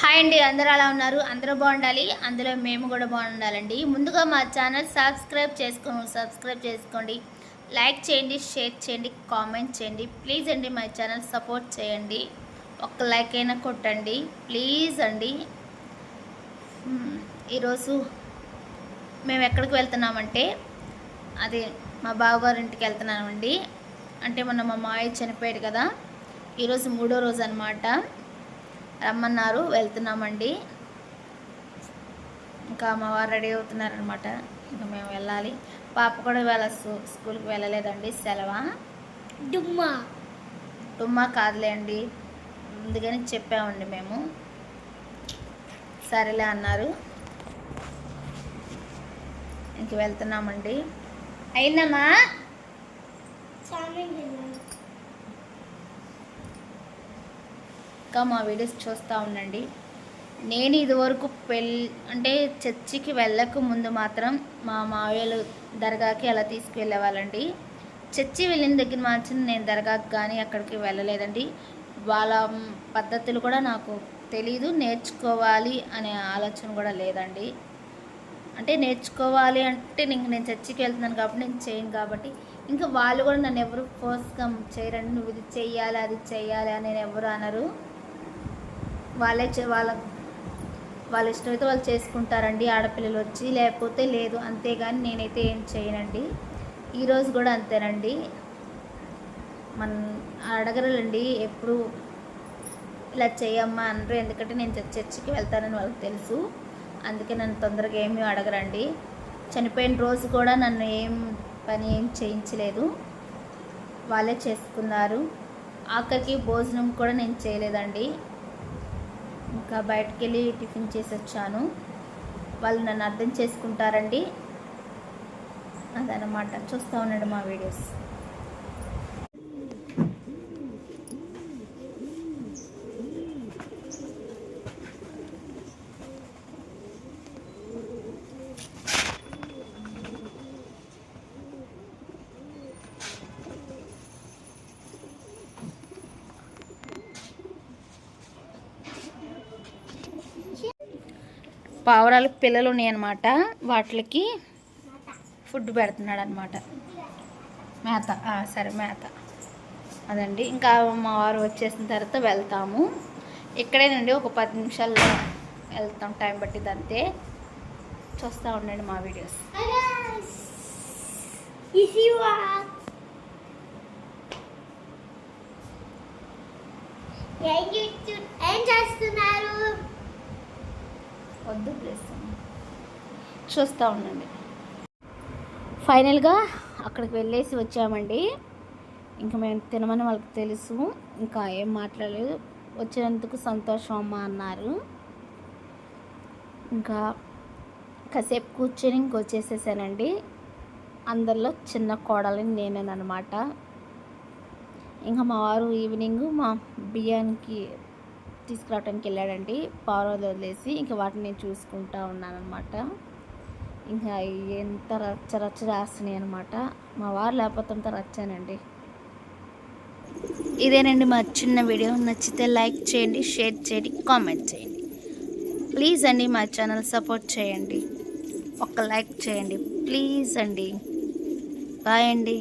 Hi అండి అందరూ అలా ఉన్నారు? అందరూ బాగుండాలి? అందులో మేము కూడా బాగుండాలండి. ముందుగా మా ఛానల్ సబ్స్క్రైబ్ చేసుకో సబ్స్క్రైబ్ చేసుకోండి. లైక్ చేయండి షేర్ చేయండి కామెంట్ చేయండి. ప్లీజ్ అండి మా ఛానల్ సపోర్ట్ చేయండి. ఒక్క లైక్ అయినా కొట్టండి. ప్లీజ్ అండి. ఈరోజు మేము ఎక్కడికి వెళ్తున్నామంటే అదే మా బావగారి ఇంటికి వెళ్తున్నామండి. అంటే మొన్న మా మావయ్య చనిపోయాడు కదా. ఈరోజు మూడో రోజు అనమాట రమ్మన్నారు వెళ్తున్నామండి. ఇంకా మా వారు రెడీ అవుతున్నారనమాట ఇంకా మేము వెళ్ళాలి. పాప కూడా ఇవాళ స్కూ- స్కూల్కి వెళ్ళలేదండి. సెలవా? డుమ్మా. తుమ్మా కాదులే అండి. ముందుగానే చెప్పామండి మేము. సరేలే అన్నారు. ఇంక వెళ్తున్నామండి. అయిందమ్మా ఇంకా మా వీడియోస్ చూస్తూ ఉండండి. నేను ఇదివరకు పెళ్ళి అంటే చర్చికి వెళ్ళక ముందు మాత్రం మా మావయ్యలు దర్గాకి అలా తీసుకువెళ్ళేవాళ్ళండి. చర్చి వెళ్ళిన దగ్గర మాత్రం నేను దర్గాకి కానీ అక్కడికి వెళ్ళలేదండి. వాళ్ళ పద్ధతులు కూడా నాకు తెలీదు. నేర్చుకోవాలి అనే ఆలోచన కూడా లేదండి. అంటే నేర్చుకోవాలి అంటే ఇంక నేను చర్చికి వెళ్తున్నాను కాబట్టి నేను చేయను కాబట్టి ఇంకా వాళ్ళు కూడా నన్ను ఎవరు ఫోర్స్గా చేయరండి. నువ్వు ఇది చెయ్యాలి అది చెయ్యాలి అని నేను ఎవరు అనరు. వాళ్ళే వాళ్ళ వాళ్ళ ఇష్టమైతే వాళ్ళు చేసుకుంటారండి ఆడపిల్లలు వచ్చి లేకపోతే లేదు అంతేగాని నేనైతే ఏం చేయనండి. ఈరోజు కూడా అంతేనండి. మన అడగరండి ఎప్పుడు ఇలా చేయమ్మా అనరు ఎందుకంటే నేను చర్చికి వెళ్తానని వాళ్ళకి తెలుసు. అందుకే నన్ను తొందరగా ఏమీ అడగరండి. చనిపోయిన రోజు కూడా నన్ను ఏం పని ఏం చేయించలేదు. వాళ్ళే చేసుకున్నారు. ఆఖరికి భోజనం కూడా నేను చేయలేదండి. ఇంకా బయటకు వెళ్ళి టిఫిన్ చేసి వచ్చాను వాళ్ళు నన్ను అర్థం చేసుకుంటారండి. అదనమాట చూస్తూ ఉండండి మా వీడియోస్. పావురాలకు పిల్లలు ఉన్నాయన్నమాట వాటికి ఫుడ్ పెడుతున్నాడు అనమాట మేత సరే మేత. అదండి. ఇంకా మా వారు వచ్చేసిన తర్వాత వెళ్తాము. ఇక్కడేనండి ఒక పది నిమిషాల్లో వెళ్తాం. టైం పట్టింది అంతే. చూస్తూ ఉండండి మా వీడియోస్. ఏం చేస్తున్నారు? వద్దు ప్లస్ చూస్తూ ఉండండి. ఫైనల్గా అక్కడికి వెళ్ళేసి వచ్చామండి. ఇంకా మేము తినమని వాళ్ళకి తెలుసు. ఇంకా ఏం మాట్లాడలేదు. వచ్చినందుకు సంతోషం అమ్మ అన్నారు. ఇంకా కాసేపు కూర్చొని ఇంకొచ్చేసేసానండి అందరిలో చిన్న కోడలని నేనేనమాట ఇంకా మా వారు ఈవినింగ్ మా బియ్యానికి తీసుకురావడానికి వెళ్ళాడండి. పావురాలు వదిలేసి ఇంకా వాటిని నేను చూసుకుంటా ఉన్నానమాట ఇంకా ఎంత రచ్చ రచ్చ రాస్తున్నాయి అనమాట మా వారు లేకపోతే అంత రచ్చానండి. ఇదేనండి మా చిన్న వీడియో. నచ్చితే లైక్ చేయండి షేర్ చేయండి కామెంట్ చేయండి. ప్లీజ్ అండి మా ఛానల్ సపోర్ట్ చేయండి. ఒక లైక్ చేయండి. ప్లీజ్ అండి. బాయ్ అండి.